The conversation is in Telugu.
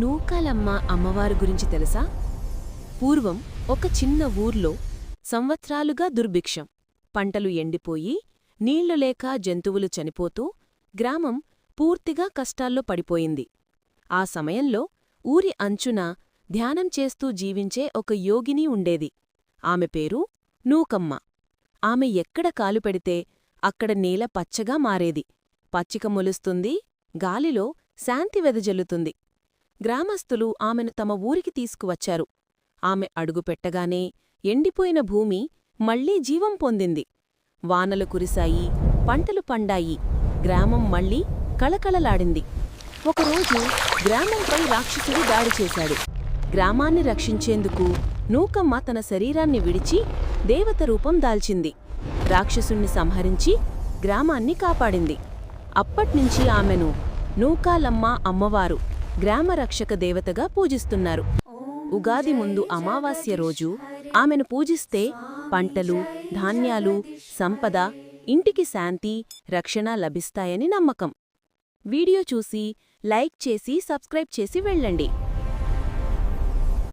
నూకాలమ్మ అమ్మవారు గురించి తెలుసా? పూర్వం ఒక చిన్న ఊర్లో సంవత్సరాలుగా దుర్భిక్షం. పంటలు ఎండిపోయి నీళ్ళు లేక జంతువులు చనిపోతూ గ్రామం పూర్తిగా కష్టాల్లో పడిపోయింది. ఆ సమయంలో ఊరి అంచున ధ్యానం చేస్తూ జీవించే ఒక యోగిని ఉండేది. ఆమె పేరు నూకమ్మ. ఆమె ఎక్కడ కాలు పెడితే అక్కడ నేల పచ్చగా మారేది. పచ్చిక మొలుస్తుంది గాలిలో శాంతి వెదజల్లుతుంది. గ్రామస్థులు ఆమెను తమ ఊరికి తీసుకువచ్చారు. ఆమె అడుగుపెట్టగానే ఎండిపోయిన భూమి మళ్ళీ జీవం పొందింది. వానలు కురిశాయి పంటలు పండాయి గ్రామం మళ్ళీ కళకళలాడింది. ఒకరోజు గ్రామంపై రాక్షసుడు దాడి చేశాడు. గ్రామాన్ని రక్షించేందుకు నూకమ్మ తన శరీరాన్ని విడిచి దేవత రూపం దాల్చింది. రాక్షసుణ్ణి సంహరించి గ్రామాన్ని కాపాడింది. అప్పట్నుంచి ఆమెను నూకాలమ్మ అమ్మవారు గ్రామరక్షక దేవతగా పూజిస్తున్నారు. ఉగాది ముందు అమావాస్య రోజు ఆమెను పూజిస్తే పంటలు ధాన్యాలు సంపద ఇంటికి శాంతి రక్షణ లభిస్తాయని నమ్మకం. వీడియో చూసి లైక్ చేసి సబ్స్క్రైబ్ చేసి వెళ్ళండి.